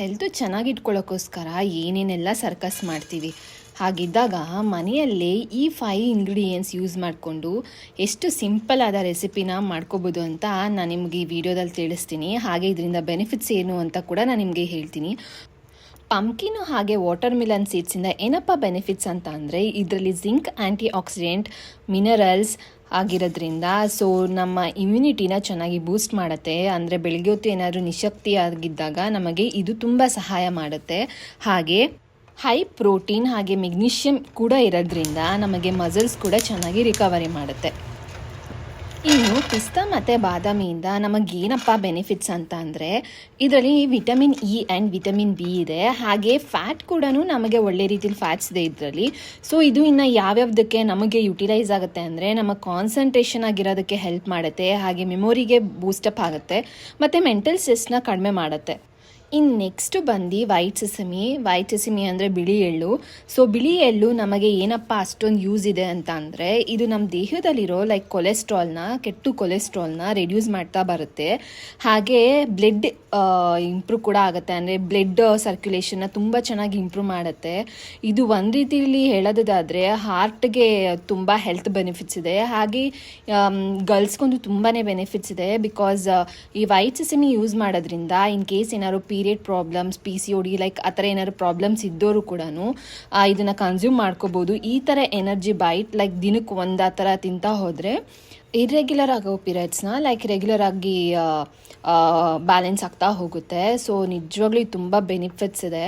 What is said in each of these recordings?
Health ಚೆನ್ನಾಗಿಟ್ಕೊಳ್ಳೋಕ್ಕೋಸ್ಕರ ಏನೇನೆಲ್ಲ circus ಮಾಡ್ತೀವಿ. ಹಾಗಿದ್ದಾಗ ಮನೆಯಲ್ಲೇ ಈ ಫೈ ಇಂಗ್ರೀಡಿಯೆಂಟ್ಸ್ ಯೂಸ್ ಮಾಡಿಕೊಂಡು ಎಷ್ಟು ಸಿಂಪಲ್ ಆದ ರೆಸಿಪಿನ ಮಾಡ್ಕೋಬೋದು ಅಂತ ನಾನು ನಿಮಗೆ ಈ ವಿಡಿಯೋದಲ್ಲಿ ತಿಳಿಸ್ತೀನಿ. ಹಾಗೆ ಇದರಿಂದ ಬೆನಿಫಿಟ್ಸ್ ಏನು ಅಂತ ಕೂಡ ನಾನು ನಿಮಗೆ ಹೇಳ್ತೀನಿ. ಪಂಕಿನೂ ಹಾಗೆ ವಾಟರ್ ಮಿಲನ್ ಸೀಡ್ಸಿಂದ ಏನಪ್ಪ ಬೆನಿಫಿಟ್ಸ್ ಅಂತ ಅಂದರೆ ಇದರಲ್ಲಿ ಜಿಂಕ್ ಆ್ಯಂಟಿ ಆಕ್ಸಿಡೆಂಟ್ ಮಿನರಲ್ಸ್ ಆಗಿರೋದ್ರಿಂದ ಸೊ ನಮ್ಮ ಇಮ್ಯುನಿಟಿನ ಚೆನ್ನಾಗಿ ಬೂಸ್ಟ್ ಮಾಡುತ್ತೆ. ಅಂದರೆ ಬೆಳಗ್ಗೆ ಹೊತ್ತು ಏನಾದರೂ ನಿಶಕ್ತಿ ಆಗಿದ್ದಾಗ ನಮಗೆ ಇದು ತುಂಬ ಸಹಾಯ ಮಾಡುತ್ತೆ. ಹಾಗೆ ಹೈ ಪ್ರೋಟೀನ್ ಹಾಗೆ ಮೆಗ್ನೀಷಿಯಮ್ ಕೂಡ ಇರೋದ್ರಿಂದ ನಮಗೆ ಮಸಲ್ಸ್ ಕೂಡ ಚೆನ್ನಾಗಿ ರಿಕವರಿ ಮಾಡುತ್ತೆ. ಇನ್ನು ಪಿಸ್ತಾ ಮತ್ತು ಬಾದಾಮಿಯಿಂದ ನಮಗೇನಪ್ಪ ಬೆನಿಫಿಟ್ಸ್ ಅಂತ ಅಂದರೆ, ಇದರಲ್ಲಿ vitamin E and vitamin B ಇದೆ. ಹಾಗೆ ಫ್ಯಾಟ್ ಕೂಡ ನಮಗೆ ಒಳ್ಳೆ ರೀತಿಲಿ ಫ್ಯಾಟ್ಸ್ ಇದೆ ಇದರಲ್ಲಿ. ಸೊ ಇದು ಇನ್ನು ಯಾವ್ಯಾವ್ದಕ್ಕೆ ನಮಗೆ ಯುಟಿಲೈಸ್ ಆಗುತ್ತೆ ಅಂದರೆ, ನಮ್ಮ ಕಾನ್ಸಂಟ್ರೇಷನ್ ಆಗಿರೋದಕ್ಕೆ ಹೆಲ್ಪ್ ಮಾಡುತ್ತೆ, ಹಾಗೆ ಮೆಮೊರಿಗೆ ಬೂಸ್ಟಪ್ ಆಗುತ್ತೆ, ಮತ್ತು ಮೆಂಟಲ್ ಸ್ಟ್ರೆಸ್ನ ಕಡಿಮೆ ಮಾಡುತ್ತೆ. ಇನ್ನು ನೆಕ್ಸ್ಟ್ ಬಂದು ವೈಟ್ ಸೆಸಮಿ ವೈಟ್ ಸೆಸಮಿ ಅಂದರೆ ಬಿಳಿ ಎಳ್ಳು. ಸೊ ಬಿಳಿ ಎಳ್ಳು ನಮಗೆ ಏನಪ್ಪ ಅಷ್ಟೊಂದು ಯೂಸ್ ಇದೆ ಅಂತ ಅಂದರೆ ಇದು ನಮ್ಮ ದೇಹದಲ್ಲಿರೋ ಲೈಕ್ ಕೊಲೆಸ್ಟ್ರಾಲ್ನ ಕೆಟ್ಟು ಕೊಲೆಸ್ಟ್ರಾಲ್ನ ರೆಡ್ಯೂಸ್ ಮಾಡ್ತಾ ಬರುತ್ತೆ. ಹಾಗೆ ಬ್ಲಡ್ ಇಂಪ್ರೂವ್ ಕೂಡ ಆಗುತ್ತೆ. ಅಂದರೆ ಬ್ಲಡ್ ಸರ್ಕ್ಯುಲೇಷನ್ನ ತುಂಬ ಚೆನ್ನಾಗಿ ಇಂಪ್ರೂವ್ ಮಾಡುತ್ತೆ. ಇದು ಒಂದು ರೀತಿಯಲ್ಲಿ ಹೇಳೋದಾದರೆ ಹಾರ್ಟ್ಗೆ ತುಂಬ ಹೆಲ್ತ್ ಬೆನಿಫಿಟ್ಸ್ ಇದೆ. ಹಾಗೆ ಗರ್ಲ್ಸ್ಗೊಂದು ತುಂಬಾ ಬೆನಿಫಿಟ್ಸ್ ಇದೆ. ಬಿಕಾಸ್ ಈ ವೈಟ್ ಸೆಸಮಿ ಯೂಸ್ ಮಾಡೋದ್ರಿಂದ ಇನ್ ಕೇಸ್ ಏನಾದ್ರು period problems P C O D like ಆ ಥರ ಏನಾದ್ರು ಪ್ರಾಬ್ಲಮ್ಸ್ ಇದ್ದವರು ಕೂಡ ಇದನ್ನು ಕನ್ಸ್ಯೂಮ್ ಮಾಡ್ಕೋಬೋದು. ಈ ಥರ ಎನರ್ಜಿ ಬೈಟ್ ಲೈಕ್ ದಿನಕ್ಕೆ ಒಂದು ಆ ಥರ ತಿಂತಾ ಹೋದರೆ ಇರ್ರೆಗ್ಯುಲರ್ ಆಗೋ ಪೀರಿಯಡ್ಸ್ನ ಲೈಕ್ ರೆಗ್ಯುಲರ್ ಆಗಿ ಬ್ಯಾಲೆನ್ಸ್ ಆಗ್ತಾ ಹೋಗುತ್ತೆ. ಸೊ ನಿಜವಾಗ್ಲೂ ತುಂಬ ಬೆನಿಫಿಟ್ಸ್ ಇದೆ.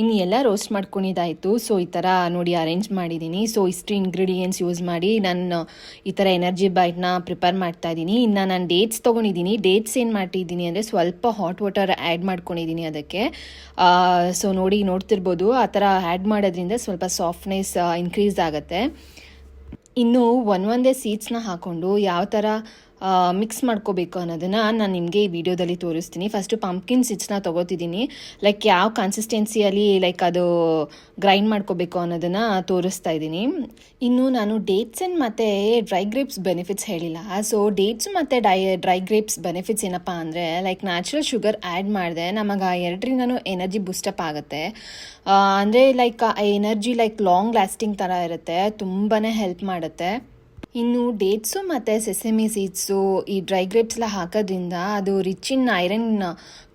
ಇನ್ನು ಎಲ್ಲ ರೋಸ್ಟ್ ಮಾಡ್ಕೊಂಡಿದ್ದಾಯಿತು. ಸೊ ಈ ಥರ ನೋಡಿ ಅರೇಂಜ್ ಮಾಡಿದ್ದೀನಿ ಸೊ ಇಷ್ಟು ಇಂಗ್ರೀಡಿಯೆಂಟ್ಸ್ ಯೂಸ್ ಮಾಡಿ ನಾನು ಈ ಥರ ಎನರ್ಜಿ ಬೈಟ್ನ ಪ್ರಿಪೇರ್ ಮಾಡ್ತಾ ಇದ್ದೀನಿ ಇನ್ನು ನಾನು ಡೇಟ್ಸ್ ತೊಗೊಂಡಿದ್ದೀನಿ ಡೇಟ್ಸ್ ಏನು ಮಾಡಿದ್ದೀನಿ ಅಂದರೆ ಸ್ವಲ್ಪ ಹಾಟ್ ವಾಟರ್ ಆ್ಯಡ್ ಮಾಡ್ಕೊಂಡಿದ್ದೀನಿ ಅದಕ್ಕೆ. ಸೊ ನೋಡಿ ನೋಡ್ತಿರ್ಬೋದು. ಆ ಥರ ಆ್ಯಡ್ ಮಾಡೋದ್ರಿಂದ ಸ್ವಲ್ಪ ಸಾಫ್ಟ್ನೆಸ್ ಇನ್ಕ್ರೀಸ್ ಆಗುತ್ತೆ. ಇನ್ನು ಒಂದೊಂದೇ ಒಂದೇ ಸೀಡ್ಸ್ನ ಹಾಕ್ಕೊಂಡು ಯಾವ ಥರ ಮಿಕ್ಸ್ ಮಾಡ್ಕೋಬೇಕು ಅನ್ನೋದನ್ನು ನಾನು ನಿಮಗೆ ಈ ವಿಡಿಯೋದಲ್ಲಿ ತೋರಿಸ್ತೀನಿ. ಫಸ್ಟು ಪಂಪ್ಕಿನ್ ಸಿಡ್ಸ್ನ ತೊಗೋತಿದ್ದೀನಿ. ಲೈಕ್ ಯಾವ ಕನ್ಸಿಸ್ಟೆನ್ಸಿಯಲ್ಲಿ ಲೈಕ್ ಅದು ಗ್ರೈಂಡ್ ಮಾಡ್ಕೋಬೇಕು ಅನ್ನೋದನ್ನು ತೋರಿಸ್ತಾ ಇದ್ದೀನಿ. ಇನ್ನು ನಾನು ಡೇಟ್ಸ್ ಆ್ಯಂಡ್ ಮತ್ತು ಡ್ರೈ ಗ್ರೇಪ್ಸ್ ಬೆನಿಫಿಟ್ಸ್ ಹೇಳಿಲ್ಲ. ಸೊ ಡೇಟ್ಸ್ ಮತ್ತು ಡೈ ಡ್ರೈ ಗ್ರೇಪ್ಸ್ ಬೆನಿಫಿಟ್ಸ್ ಏನಪ್ಪ ಅಂದರೆ ಲೈಕ್ ನ್ಯಾಚುರಲ್ ಶುಗರ್ ಆ್ಯಡ್ ಮಾಡಿದೆ, ನಮಗೆ ಆ ಎರಡರಿಂದನೂ ಎನರ್ಜಿ ಬೂಸ್ಟಪ್ ಆಗುತ್ತೆ. ಅಂದರೆ ಲೈಕ್ ಆ ಎನರ್ಜಿ ಲೈಕ್ ಲಾಂಗ್ ಲಾಸ್ಟಿಂಗ್ ಥರ ಇರುತ್ತೆ ತುಂಬಾ ಹೆಲ್ಪ್ ಮಾಡುತ್ತೆ. ಇನ್ನು ಡೇಟ್ಸು ಮತ್ತು ಸೆಸೆಮಿ ಸೀಡ್ಸು ಈ ಡ್ರೈ ಗ್ರೇಪ್ಸ್ ಹಾಕೋದ್ರಿಂದ ಅದು ರಿಚ್ ಇನ್ ಐರನ್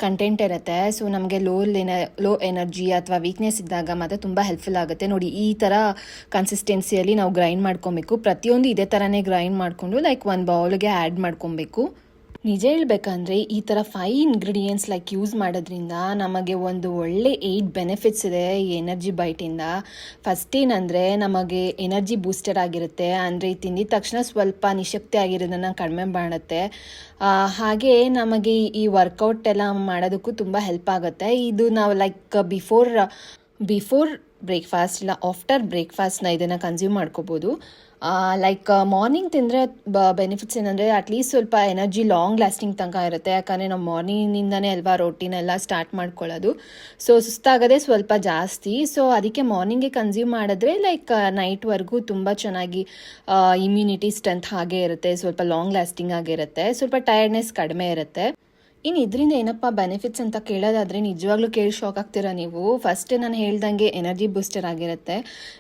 ಕಂಟೆಂಟ್ ಇರುತ್ತೆ. ಸೊ ನಮಗೆ ಲೋ ಲೆನ ಲೋ ಎನರ್ಜಿ ಅಥವಾ ವೀಕ್ನೆಸ್ ಇದ್ದಾಗ ಮತ್ತು ತುಂಬ ಹೆಲ್ಪ್ಫುಲ್ ಆಗುತ್ತೆ. ನೋಡಿ, ಈ ಥರ ಕನ್ಸಿಸ್ಟೆನ್ಸಿಯಲ್ಲಿ ನಾವು ಗ್ರೈಂಡ್ ಮಾಡ್ಕೊಬೇಕು. ಪ್ರತಿಯೊಂದು ಇದೇ ಥರನೇ ಗ್ರೈಂಡ್ ಮಾಡಿಕೊಂಡು ಲೈಕ್ ಒಂದು ಬೌಲ್ಗೆ ಆ್ಯಡ್ ಮಾಡ್ಕೊಬೇಕು. ನಿಜ ಹೇಳ್ಬೇಕಂದ್ರೆ ಈ ಥರ ಫೈ ಇಂಗ್ರೀಡಿಯೆಂಟ್ಸ್ ಲೈಕ್ ಯೂಸ್ ಮಾಡೋದ್ರಿಂದ ನಮಗೆ ಒಂದು ಒಳ್ಳೆ ಏಯ್ಟ್ ಬೆನಿಫಿಟ್ಸ್ ಇದೆ ಈ ಎನರ್ಜಿ ಬೈಟಿಂದ ಫಸ್ಟ್ ಏನಂದರೆ ನಮಗೆ ಎನರ್ಜಿ ಬೂಸ್ಟರ್ ಆಗಿರುತ್ತೆ, ಅಂದರೆ ತಿಂದಿದ ತಕ್ಷಣ ಸ್ವಲ್ಪ ನಿಶಕ್ತಿ ಆಗಿರೋದನ್ನು ಕಡಿಮೆ ಮಾಡುತ್ತೆ. ಹಾಗೆ ನಮಗೆ ಈ ವರ್ಕೌಟ್ ಎಲ್ಲ ಮಾಡೋದಕ್ಕೂ ತುಂಬ ಹೆಲ್ಪ್ ಆಗುತ್ತೆ. ಇದು ನಾವು ಲೈಕ್ ಬಿಫೋರ್ ಬಿಫೋರ್ ಬ್ರೇಕ್ಫಾಸ್ಟ್ ಇಲ್ಲ ಆಫ್ಟರ್ ಬ್ರೇಕ್ಫಾಸ್ಟ್ನ ಇದನ್ನು ಕನ್ಸ್ಯೂಮ್ ಮಾಡ್ಕೋಬೋದು. ಲೈಕ್ ಮಾರ್ನಿಂಗ್ ತಿಂದರೆ ಬ ಬೆನಿಫಿಟ್ಸ್ ಏನಂದರೆ ಅಟ್ಲೀಸ್ಟ್ ಸ್ವಲ್ಪ ಎನರ್ಜಿ ಲಾಂಗ್ ಲಾಸ್ಟಿಂಗ್ ತನಕ ಇರುತ್ತೆ. ಯಾಕಂದರೆ ನಾವು ಮಾರ್ನಿಂಗಿಂದನೇ ಅಲ್ವಾ ರೊಟ್ಟಿನೆಲ್ಲ ಸ್ಟಾರ್ಟ್ ಮಾಡ್ಕೊಳ್ಳೋದು. ಸೊ ಸುಸ್ತಾಗೋದೇ ಸ್ವಲ್ಪ ಜಾಸ್ತಿ. ಸೊ ಅದಕ್ಕೆ ಮಾರ್ನಿಂಗೇ ಕನ್ಸ್ಯೂಮ್ ಮಾಡಿದ್ರೆ ಲೈಕ್ ನೈಟ್ವರೆಗೂ ತುಂಬ ಚೆನ್ನಾಗಿ ಇಮ್ಯುನಿಟಿ ಸ್ಟ್ರೆಂತ್ ಹಾಗೆ ಇರುತ್ತೆ. ಸ್ವಲ್ಪ ಲಾಂಗ್ ಲಾಸ್ಟಿಂಗ್ ಆಗಿರುತ್ತೆ. ಸ್ವಲ್ಪ ಟಯರ್ಡ್ನೆಸ್ ಕಡಿಮೆ ಇರುತ್ತೆ. ಇನ್ನು ಇದರಿಂದ ಏನಪ್ಪ ಬೆನಿಫಿಟ್ಸ್ ಅಂತ ಕೇಳೋದಾದರೆ ನಿಜವಾಗ್ಲೂ ಕೇಳಿ ಶಾಕ್ ಆಗ್ತೀರಾ ನೀವು? ಫಸ್ಟ್ ನಾನು ಹೇಳ್ದಂಗೆ ಎನರ್ಜಿ ಬೂಸ್ಟರ್ ಆಗಿರುತ್ತೆ.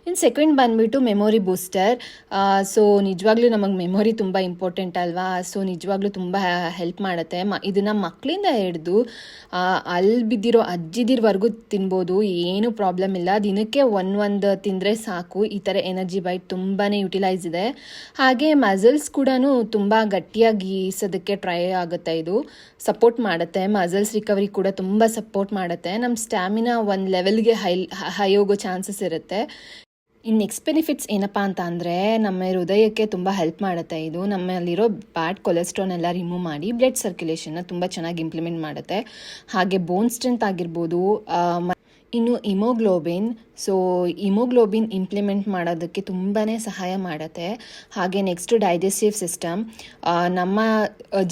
ಇನ್ನು ಸೆಕೆಂಡ್ ಬಂದುಬಿಟ್ಟು ಮೆಮೊರಿ ಬೂಸ್ಟರ್ ಸೊ ನಿಜವಾಗ್ಲೂ ನಮಗೆ ಮೆಮೊರಿ ತುಂಬ ಇಂಪಾರ್ಟೆಂಟ್ ಅಲ್ವಾ? ಸೊ ನಿಜವಾಗ್ಲೂ ತುಂಬ ಹೆಲ್ಪ್ ಮಾಡುತ್ತೆ. ಮ, ಇದನ್ನು ಮಕ್ಕಳಿಂದ ಹಿಡಿದು ಅಲ್ಲಿ ಬಿದ್ದಿರೋ ಅಜ್ಜಿದಿರ್ವರೆಗೂ ತಿನ್ಬೋದು. ಏನು ಪ್ರಾಬ್ಲಮ್ ಇಲ್ಲ. ದಿನಕ್ಕೆ ಒನ್ ಒಂದು ತಿಂದರೆ ಸಾಕು. ಈ ಥರ ಎನರ್ಜಿ ಬೈಟ್ ತುಂಬಾ ಯುಟಿಲೈಸ್ ಇದೆ. ಹಾಗೆ ಮಸಲ್ಸ್ ಕೂಡ ತುಂಬ ಗಟ್ಟಿಯಾಗಿ ಈಸೋದಕ್ಕೆ ಟ್ರೈ ಆಗುತ್ತೆ ಇದು. ಸಪೋರ್ಟ್ ಮಾಡುತ್ತೆ ಮಸಲ್ಸ್ ರಿಕವರಿ ಕೂಡ ತುಂಬ ಸಪೋರ್ಟ್ ಮಾಡುತ್ತೆ. ನಮ್ಮ ಸ್ಟ್ಯಾಮಿನಾ ಒಂದು ಲೆವೆಲ್ಗೆ ಹೈ ಹೈ ಹೋಗೋ ಚಾನ್ಸಸ್ ಇರುತ್ತೆ. ಇನ್ನು ನೆಕ್ಸ್ಟ್ ಬೆನಿಫಿಟ್ಸ್ ಏನಪ್ಪ ಅಂತ ಅಂದರೆ, ನಮ್ಮ ಹೃದಯಕ್ಕೆ ತುಂಬ ಹೆಲ್ಪ್ ಮಾಡುತ್ತೆ. ಇದು ನಮ್ಮಲ್ಲಿರೋ ಬ್ಯಾಡ್ ಕೊಲೆಸ್ಟ್ರಾಲ್ ಎಲ್ಲ ರಿಮೂವ್ ಮಾಡಿ ಬ್ಲಡ್ ಸರ್ಕ್ಯುಲೇಷನ್ನ ತುಂಬ ಚೆನ್ನಾಗಿ ಇಂಪ್ಲಿಮೆಂಟ್ ಮಾಡುತ್ತೆ. ಹಾಗೆ ಬೋನ್ ಸ್ಟ್ರೆಂತ್ ಆಗಿರ್ಬೋದು ಇನ್ನು ಇಮೋಗ್ಲೋಬಿನ್ ಸೊ ಇಮೋಗ್ಲೋಬಿನ್ ಇಂಪ್ಲಿಮೆಂಟ್ ಮಾಡೋದಕ್ಕೆ ತುಂಬಾ ಸಹಾಯ ಮಾಡುತ್ತೆ. ಹಾಗೆ ನೆಕ್ಸ್ಟ್ ಡೈಜೆಸ್ಟಿವ್ ಸಿಸ್ಟಮ್ ನಮ್ಮ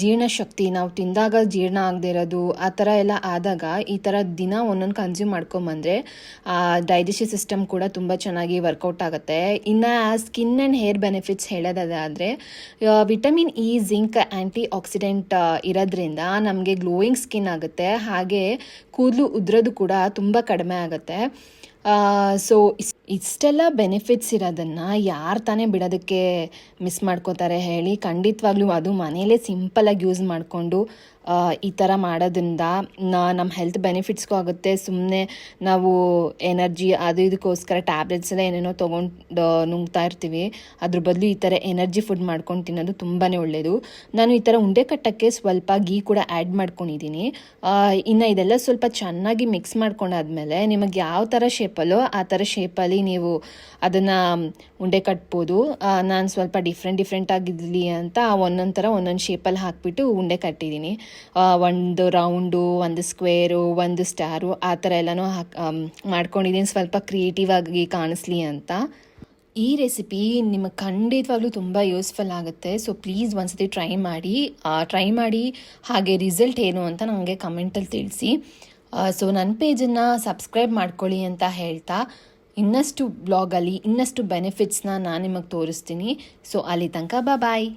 ಜೀರ್ಣಶಕ್ತಿ, ನಾವು ತಿಂದಾಗ ಜೀರ್ಣ ಆಗದೆ ಇರೋದು, ಆ ಥರ ಎಲ್ಲ ಆದಾಗ ಈ ಥರ ದಿನ ಒಂದೊಂದು ಕನ್ಸ್ಯೂಮ್ ಮಾಡ್ಕೊಂಬಂದರೆ ಡೈಜೆಸ್ಟಿವ್ ಸಿಸ್ಟಮ್ ಕೂಡ ತುಂಬ ಚೆನ್ನಾಗಿ ವರ್ಕೌಟ್ ಆಗುತ್ತೆ. ಇನ್ನು ಸ್ಕಿನ್ ಆ್ಯಂಡ್ ಹೇರ್ ಬೆನಿಫಿಟ್ಸ್ ಹೇಳೋದಾದರೆ vitamin E zinc antioxidant ಇರೋದ್ರಿಂದ ನಮಗೆ ಗ್ಲೋಯಿಂಗ್ ಸ್ಕಿನ್ ಆಗುತ್ತೆ. ಹಾಗೆ ಕೂದಲು ಉದ್ರೋದು ಕೂಡ ತುಂಬ ಕಡಿಮೆ ಆಗುತ್ತೆ. ಸೊ ಇಷ್ಟೆಲ್ಲ ಬೆನಿಫಿಟ್ಸ್ ಇರೋದನ್ನು ಯಾರು ತಾನೇ ಬಿಡೋದಕ್ಕೆ ಮಿಸ್ ಮಾಡ್ಕೋತಾರೆ ಹೇಳಿ ಖಂಡಿತವಾಗ್ಲೂ ಅದು ಮನೇಲೇ ಸಿಂಪಲಾಗಿ ಯೂಸ್ ಮಾಡಿಕೊಂಡು ಈ ಥರ ಮಾಡೋದ್ರಿಂದ ನಮ್ಮ ಹೆಲ್ತ್ ಬೆನಿಫಿಟ್ಸ್ಗೂ ಆಗುತ್ತೆ. ಸುಮ್ಮನೆ ನಾವು ಎನರ್ಜಿ ಅದು ಇದಕ್ಕೋಸ್ಕರ ಟ್ಯಾಬ್ಲೆಟ್ಸ್ ಎಲ್ಲ ಏನೇನೋ ತೊಗೊಂಡು ನುಂಗ್ತಾ ಇರ್ತೀವಿ. ಅದ್ರ ಬದಲು ಈ ಥರ ಎನರ್ಜಿ ಫುಡ್ ಮಾಡ್ಕೊಂಡು ತಿನ್ನೋದು ತುಂಬಾ ಒಳ್ಳೆಯದು ನಾನು ಈ ಥರ ಉಂಡೆ ಕಟ್ಟಕ್ಕೆ ಸ್ವಲ್ಪ ಗೀ ಕೂಡ ಆ್ಯಡ್ ಮಾಡ್ಕೊಂಡಿದ್ದೀನಿ ಇನ್ನು ಇದೆಲ್ಲ ಸ್ವಲ್ಪ ಚೆನ್ನಾಗಿ ಮಿಕ್ಸ್ ಮಾಡ್ಕೊಂಡಾದ್ಮೇಲೆ ನಿಮಗೆ ಯಾವ ಥರ ಶೇಪಲ್ಲೋ ಆ ಥರ ಶೇಪಲ್ಲಿ ನೀವು ಅದನ್ನು ಉಂಡೆ ಕಟ್ಬೋದು. ನಾನು ಸ್ವಲ್ಪ ಡಿಫ್ರೆಂಟ್ ಡಿಫ್ರೆಂಟ್ ಆಗಿರಲಿ ಅಂತ ಒಂದೊಂದು ಥರ ಒಂದೊಂದು ಶೇಪಲ್ಲಿ ಹಾಕಿಬಿಟ್ಟು ಉಂಡೆ ಕಟ್ಟಿದ್ದೀನಿ ಒಂದು ರೌಂಡು, ಒಂದು ಸ್ಕ್ವೇರು, ಒಂದು ಸ್ಟಾರು, ಆ ಥರ ಎಲ್ಲನೂ ಹಾಕಿ ಮಾಡ್ಕೊಂಡಿದ್ದೀನಿ. ಸ್ವಲ್ಪ ಕ್ರಿಯೇಟಿವ್ ಆಗಿ ಕಾಣಿಸ್ಲಿ ಅಂತ. ಈ ರೆಸಿಪಿ ನಿಮಗೆ ಖಂಡಿತವಾಗ್ಲೂ ತುಂಬ ಯೂಸ್ಫುಲ್ ಆಗುತ್ತೆ. ಸೊ, ಪ್ಲೀಸ್ ಒಂದ್ಸತಿ ಟ್ರೈ ಮಾಡಿ. ಟ್ರೈ ಮಾಡಿ ಹಾಗೆ ರಿಸಲ್ಟ್ ಏನು ಅಂತ ನನಗೆ ಕಮೆಂಟಲ್ಲಿ ತಿಳಿಸಿ. ಸೊ, ನನ್ನ ಪೇಜನ್ನು ಸಬ್ಸ್ಕ್ರೈಬ್ ಮಾಡ್ಕೊಳ್ಳಿ ಅಂತ ಹೇಳ್ತಾ, ಇನ್ನಷ್ಟು ಬ್ಲಾಗಲ್ಲಿ ಇನ್ನಷ್ಟು ಬೆನಿಫಿಟ್ಸ್ನ ನಾನು ನಿಮಗೆ ತೋರಿಸ್ತೀನಿ. ಸೊ, ಅಲ್ಲಿ ತನಕ ಬಾಯ್